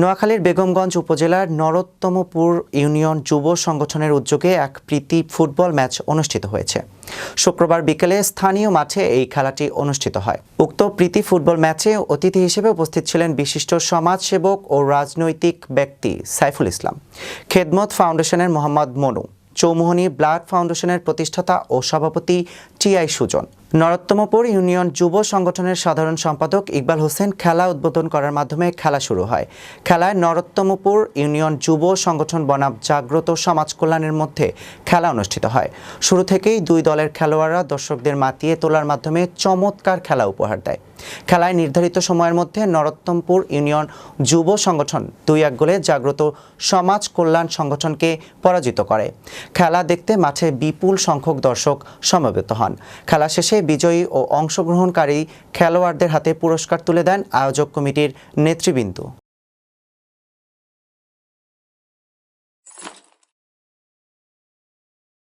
নোয়াখালীর বেগমগঞ্জ উপজেলার নরোত্তমপুর ইউনিয়ন যুব সংগঠনের উদ্যোগে এক প্রীতি ফুটবল ম্যাচ অনুষ্ঠিত হয়েছে। শুক্রবার বিকেলে স্থানীয় মাঠে এই খেলাটি অনুষ্ঠিত হয়। উক্ত প্রীতি ফুটবল ম্যাচে অতিথি হিসেবে উপস্থিত ছিলেন বিশিষ্ট সমাজসেবক ও রাজনৈতিক ব্যক্তি সাইফুল ইসলাম, খেদমত ফাউন্ডেশনের মোহাম্মদ মনু, চৌমুহনী ব্লাড ফাউন্ডেশনের প্রতিষ্ঠাতা ও সভাপতি টিআই সুজন নরোত্তমপুর ইউনিয়ন যুব সংগঠনের সাধারণ সম্পাদক ইকবাল হোসেন খেলা উদ্বোধন করার মাধ্যমে খেলা শুরু হয়। খেলায় নরোত্তমপুর ইউনিয়ন যুব সংগঠন বনাম জাগ্রত সমাজ কল্যাণের মধ্যে খেলা অনুষ্ঠিত হয়। শুরু থেকেই দুই দলের খেলোয়াড়রা দর্শকদের মাতিয়ে তোলার মাধ্যমে চমৎকার খেলা উপহার দেয়। খেলায় নির্ধারিত সময়ের মধ্যে নরোত্তমপুর ইউনিয়ন যুব সংগঠন দুই এক গোলে জাগ্রত সমাজ কল্যাণ সংগঠনকে পরাজিত করে। খেলা দেখতে মাঠে বিপুল সংখ্যক দর্শক সমবেত হন। খেলা শেষে বিজয়ী ও অংশগ্রহণকারী খেলোয়াড়দের হাতে পুরস্কার তুলে দেন আয়োজক কমিটির নেতৃবৃন্দ।